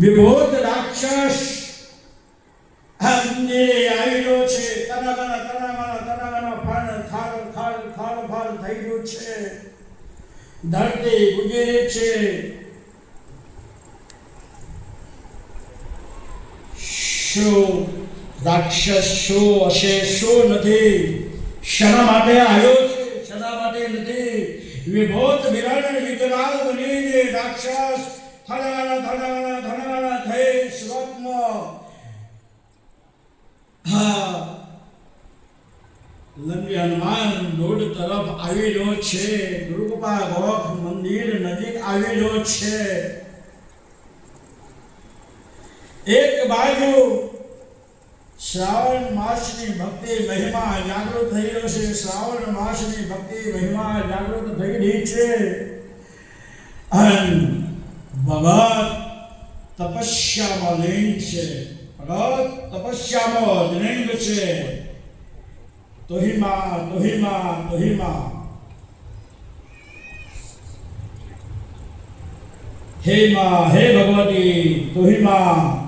વિભૂત રાક્ષસ. શું રાક્ષસ, શું હશે, શું નથી? શના માટે આવ્યો છે? શના માટે નથી? વિભોત વિરાટ વિકરાલ રાક્ષસ એક બાજુ શ્રાવણ માસની ભક્તિ મહિમા જાગૃત થઈ રહ્યો છે. શ્રાવણ માસની ભક્તિ મહિમા જાગૃત થઈ રહી છે. ભગત તપસ્યામાં લીન છે ભગત તપસ્યામાં લીન છે તોહિમા તોહિમા તોહિમા હે માં હે ભગવતી તોહિમા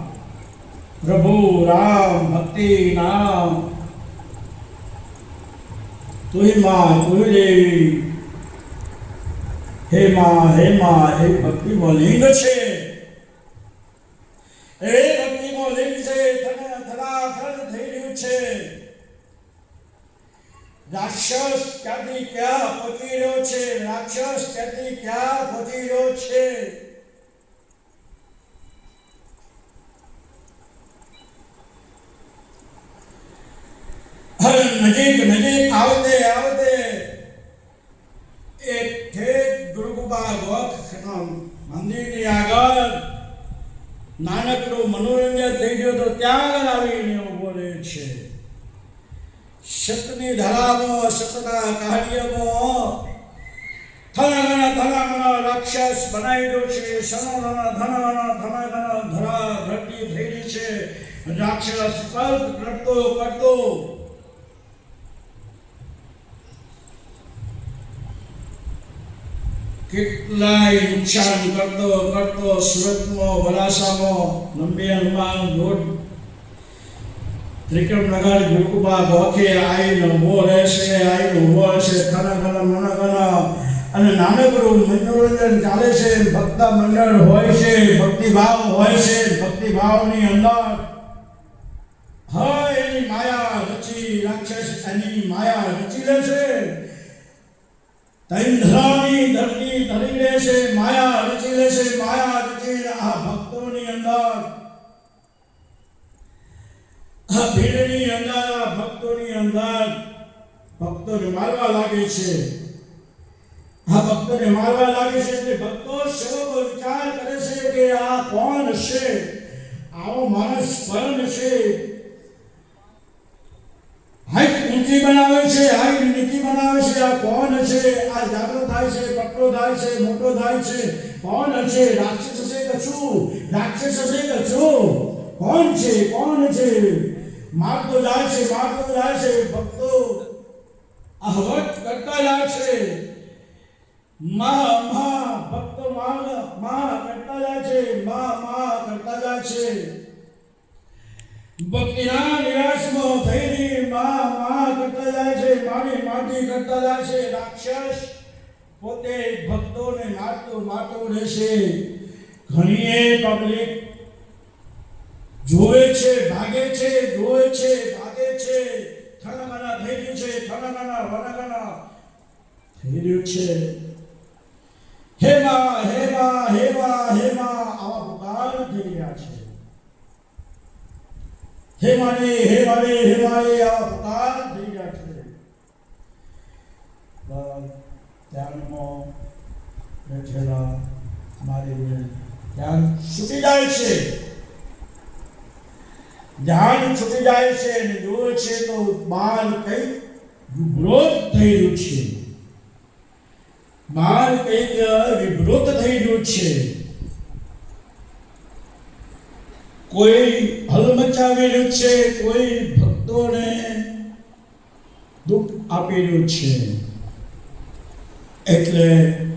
પ્રભુ રામ ભક્તિ નામ તોહિમા તુહિ દેવી હે માં હે માં એ ભક્તિમાં લિંગ છે. એ ભક્તિમાં લિંગ છે ધરાધર થઈ રહ્યું છે. રાક્ષસ ક્યાંથી ક્યાં પહોંચી રહ્યો છે? રાક્ષસ ક્યાંથી ક્યાં પહોંચી રહ્યો છે? નજીક નજીક આવતે આવતે એક ઠેક ગુરુગુબા ગોખ મંદિરની આગળ નાનકડું મનોરંજન થઈ ગયું તો ત્યાં આગળ આવીને ઊભો રહે છે સતની ધરામાં સતના કાર્યમાં રાક્ષસ બનાવી છે. સનોના ધન ધન ધન ધરા ધરતી થયેલી છે. રાક્ષસ કલ્પ કરતો કરતો. કેટલાય નુકસાન કરતો કરતો સુરતમાં વરાસામાં લંબી હનુમાન રોડ ત્રિકમનગર ગુરુકુબા ગોખે આવીને ઊભો રહેશે આવીને ઊભો રહેશે ખરા ખરા મના ખના અને નાનકડું મનોરંજન ચાલે છે ભક્ત મંડળ હોય છે, ભક્તિભાવ હોય છે, ભક્તિભાવની અંદર હા એની માયા રચી રાક્ષસ એની માયા રચી લે છે. તૈંધરાની ધરતી ધરી લે છે, માયા રચી લે છે, માયા રચી આ ભક્તોની અંદર. આ ભીડની અંદર ભક્તોની અંદર ભક્તોને મારવા લાગે છે. આ ભક્તોને મારવા લાગે છે એટલે ભક્તો સેવકો વિચાર કરે છે કે આ કોણ છે? આવો માણસ પરમ છે. હાઈટ ઊંચી બનાવે છે, હાઈટ નીચી બનાવે છે, આ કોણ છે? આ જાગૃત થાય છે પટલો થાય છે, મોટો થાય છે, કોણ છે? રાક્ષસ હશે કે શું રાક્ષસ હશે કે શું કોણ છે? કોણ છે? મારતો જાય છે મારતો જાય છે, ભક્તો અહવટ કરતા જાય છે. મા મા ભક્તો મા મા કરતા જાય છે મા મા કરતા જાય છે. ભક્તિના નિરાશમાં થઈને મા મા કરતા જાય છે, માની, માટી કરતા જાય છે, રાક્ષસ પોતે ભક્તોને મારતો મારતો રહેશે. ઘણીએ પબ્લિક જોવે છે, ભાગે છે, જોવે છે, ભાગે છે. થણામણા થઈ ગયું છે, થણામણા વણાગણા થઈ રહ્યું છે. હે માં હે માં હે માં હે માં આવા પુકાર થઈ રહ્યા છે. હે હેમાને, હેમાએ આવા પુકાર થઈ રહ્યા છે. ધ્યાનમાં બેઠેલા મારી ધ્યાન છૂટી જાય છે. ધ્યાન છૂટી જાય છે અને જુએ છે તો બાળ કઈ વિરોધ થઈ રહ્યું છે. બાર કંઈક થઈ રહ્યું છે. કોઈ હલ મચાવી રહ્યું છે, કોઈ ભક્તોને દુઃખ આપી રહ્યું છે. એટલે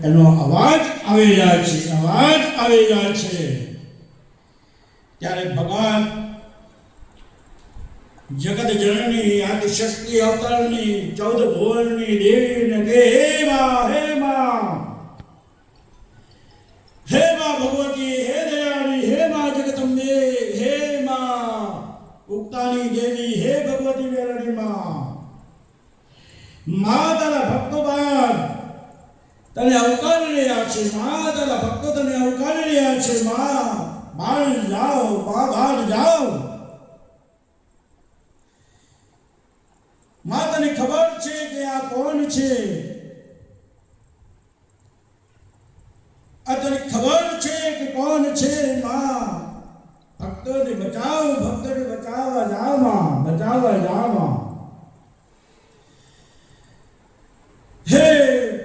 એનો અવાજ આવી રહ્યા છે, અવાજ આવી રહ્યા છે. ત્યારે ભગવાન જગત જનની આદિશક્તિ અવતારની, ચૌદ ભુવનની દેવીને કે હે મા, હે માં હે માં ભગવતી હે દયાળી હે માં જગદંબે હે માં ઉક્તાની દેવી હે ભગવતી વેરણી માં ભક્તો બાદ તને અવકારી રહ્યા છે. મા તારા ભક્તો તને અવકારી રહ્યા છે. મા બાળ જાઓ મા બાળ જાઓ. મા, તને ખબર છે કે આ કોણ છે આ તને ખબર છે કે કોણ છે માં ભક્તોને બચાવો ભક્તોને બચાવવા જાઓ માં બચાવવા જાઓ માં હે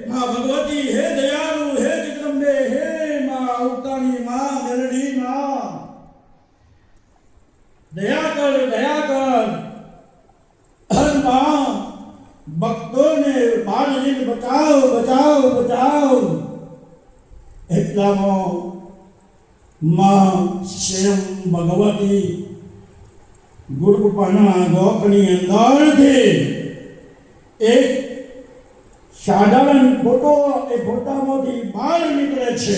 માં ભગવતી હે દયાળુ હે જગદંબે હે માં ઉતાની માં મેલડી માં દયા કર દયા કર હરમાં ભક્તોને બાળજીને બચાવો બચાવો બચાવો એટલામાં માં સ્વયં ભગવતી ગુરુપાના ગોખની અંદરથી એક સાધારણ ફોટો એ ફોટામાંથી બહાર નીકળે છે.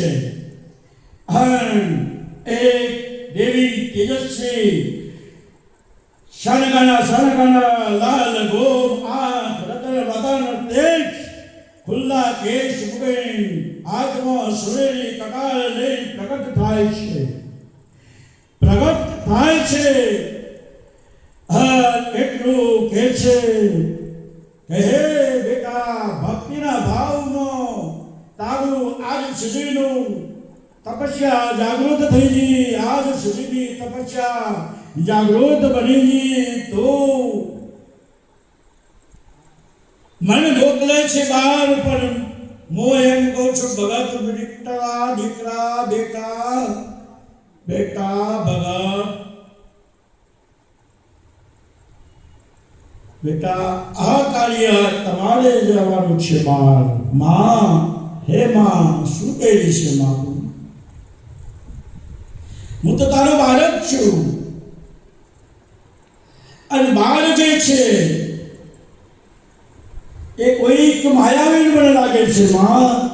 એક દેવી તેજસ્વી શણગાના શણગાના લાલ વદન તેજ ખુલ્લા કેશ મુગેન આત્મા સુરેલી કકાળ લઈ પ્રગટ થાય છે. પ્રગટ થાય છે. એટલું કે છે હે બેટા, ભક્તિના ભાવનો તારું આજ સુધીનું તપસ્યા જાગૃત થઈ ગઈ આજ સુધીની તપસ્યા જાગૃત બની ગઈ તો. મોકલે છે બાર પર હું એમ કહું છું, ભગત દીકરા દીકરા બેટા બેટા ભગત બેટા, આ કાર્ય તમારે જવાનું છે બાર. માં, હે માં, શું કહેલી છે માં? હું તો તારો બાળક છું. અને બાળ જે છે એ કોઈક માયાવીન મને લાગે છે, માં.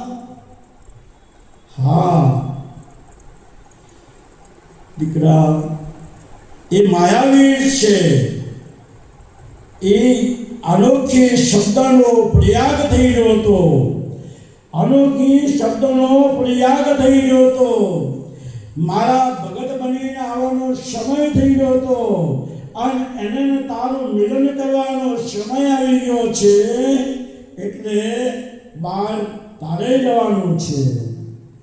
હા. દીકરા, એ માયાવીર છે. એ અનોખી શબ્દનો પ્રયાગ થઈ રહ્યો હતો. અનોખી શબ્દનો પ્રયાગ થઈ રહ્યો હતો. મારા ભગત બનીને આવવાનો સમય થઈ રહ્યો હતો. અને એને તારું મિલન કરવાનો સમય આવી ગયો છે, એટલે બાર તારે જવાનું છે.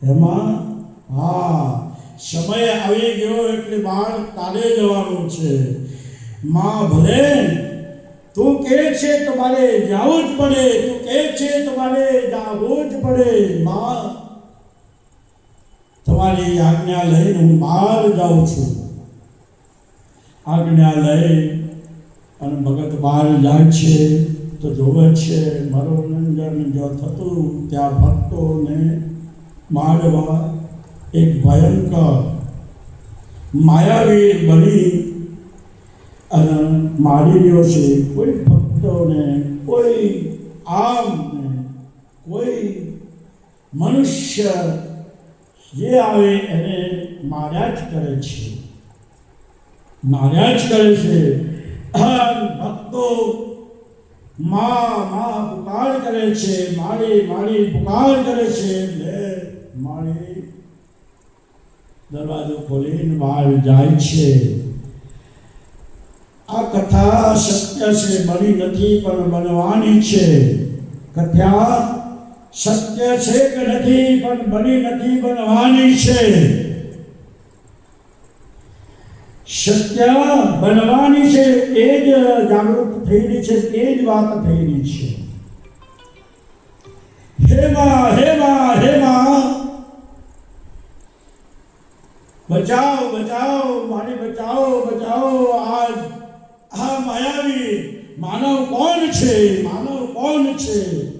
એમાં, હા, સમય આવી ગયો એટલે બાર તારે જવાનું છે. માં ભલે, તું કે છે તમારે જવું જ પડે, તું કે છે તમારે જવું જ પડે, માં, તમારી આજ્ઞા લઈને હું બહાર જાઉં છું. આજ્ઞા લઈ અને ભગત બહાર જાય છે, તો જોવે છે મનોરંજન જો થતું, ત્યાં ભક્તોને મારવા એક ભયંકર માયાવી બની અને મારી રહ્યો છે. કોઈ ભક્તોને, કોઈ આમને, કોઈ મનુષ્ય જે આવે એને માર્યા જ કરે છે. માર્યા જ કરે છે ભક્તો મા મા પુકાર કરે છે, મારી મારી પુકાર કરે છે, લે, મારી. દરવાજો ખોલીને બહાર જાય છે. આ કથા સત્ય છે, બની નથી, પણ બનવાની છે. કથા સત્ય છે કે નથી, પણ બની નથી, બનવાની છે. સત્ય બનવાની છે, એ જ જાગૃત થયેલી છે, એ જ વાત થયેલી છે. હે માં હે માં હે માં બચાવ બચાવ, માને બચાવો બચાવો, આજ આ માયાવી માનવ કોણ છે, માનવ કોણ છે?